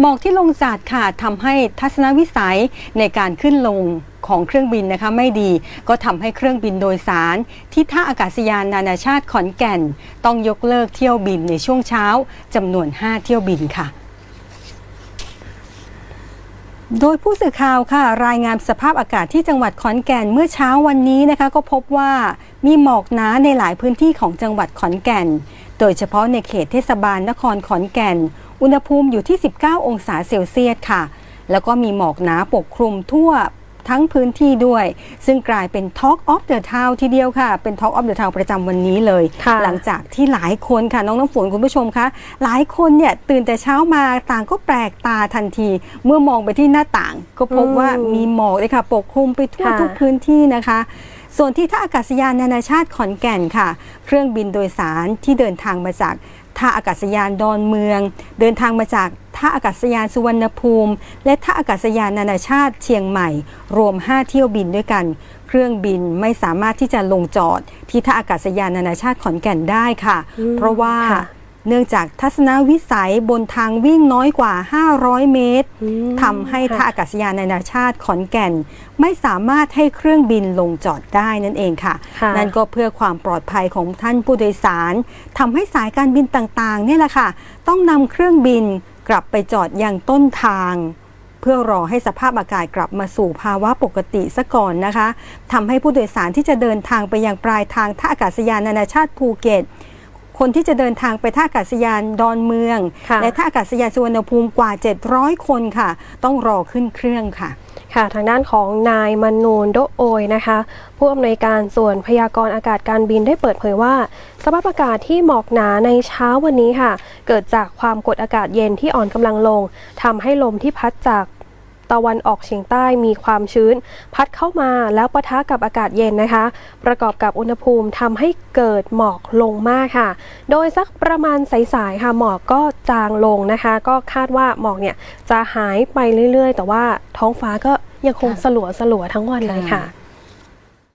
หมอกที่ลงจัดค่ะทำให้ทัศนวิสัยในการขึ้นลงของเครื่องบินนะคะไม่ดีก็ทำให้เครื่องบินโดยสาร ที่ท่าอากาศยานนานาชาติขอนแก่น ต้องยกเลิกเที่ยวบินในช่วงเช้าจำนวน 5 เที่ยวบินค่ะโดยผู้สื่อข่าวค่ะ รายงานสภาพอากาศที่จังหวัดขอนแก่นเมื่อเช้าวันนี้นะคะ ก็พบว่ามีหมอกหนาในหลายพื้นที่ของจังหวัดขอนแก่น โดยเฉพาะในเขตเทศบาลนครขอนแก่น อุณหภูมิอยู่ที่ 19 องศาเซลเซียสค่ะ แล้วก็มีหมอกหนาปกคลุมทั่วทั้งพื้นที่ด้วย ซึ่งกลายเป็น Talk of the Town ทีเดียวค่ะ เป็น Talk of the Town ประจำวันนี้เลยค่ะหลังจากที่หลายคนค่ะ น้องน้ำฝนคุณผู้ชมคะหลายคนเนี่ยตื่นแต่เช้ามาต่างก็แปลกตาทันที เมื่อมองไปที่หน้าต่าง ก็พบอืมว่ามีหมอกเลยค่ะ ปกคลุมไปทั่วค่ะทุกพื้นที่นะคะ ส่วนที่ท่าอากาศยานนานาชาติขอนแก่นค่ะ เครื่องบินโดยสารที่เดินทางมาจากท่าอากาศยานดอนเมือง เดินทางมาจากท่าอากาศยานสุวรรณภูมิ และท่าอากาศยานนานาชาติเชียงใหม่ รวม 5 เที่ยวบินด้วยกัน เครื่องบินไม่สามารถที่จะลงจอด ที่ท่าอากาศยานนานาชาติขอนแก่นได้ค่ะอืมเพราะว่าค่ะ เนื่องจากทัศนวิสัยบนทางวิ่งน้อยกว่า 500 เมตรอืมทำให้ท่าค่ะอากาศยานนานาชาติขอนแก่น ไม่สามารถให้เครื่องบินลงจอดได้นั่นเองค่ะค่ะนั่นก็เพื่อความปลอดภัยของท่านผู้โดยสารทำให้สายการบินต่างๆเนี่ยแหละค่ะ ต้องนำเครื่องบินกลับไปจอดยังต้นทางเพื่อรอให้สภาพอากาศกลับมาสู่ภาวะปกติซะก่อนนะคะทำให้ผู้โดยสารที่จะเดินทางไปยังปลายทางท่าอากาศยานนานาชาติภูเก็ต คนที่จะเดินทางไปท่าอากาศยานดอนเมืองค่ะและท่าอากาศยานสุวรรณภูมิกว่า 700 คนค่ะ ต้องรอขึ้นเครื่องค่ะค่ะทางด้านของนายมนูนโดโอยนะคะ ผู้อำนวยการส่วนพยากรณ์อากาศการบินได้เปิดเผยว่า สภาพอากาศที่หมอกหนาในเช้าวันนี้ค่ะ เกิดจากความกดอากาศเย็นที่อ่อนกำลังลงทำให้ลมที่พัดจาก ตะวันออกเฉียงใต้มีความชื้น พัดเข้ามาแล้วปะทะกับอากาศเย็นนะคะ ประกอบกับอุณหภูมิทำให้เกิดหมอกลงมากค่ะ โดยสักประมาณสายๆค่ะหมอกก็จางลงนะคะ ก็คาดว่าหมอกเนี่ยจะหายไปเรื่อยๆ แต่ว่าท้องฟ้าก็ยังคงค่ะสลัวสลัวๆทั้งวันเลยค่ะ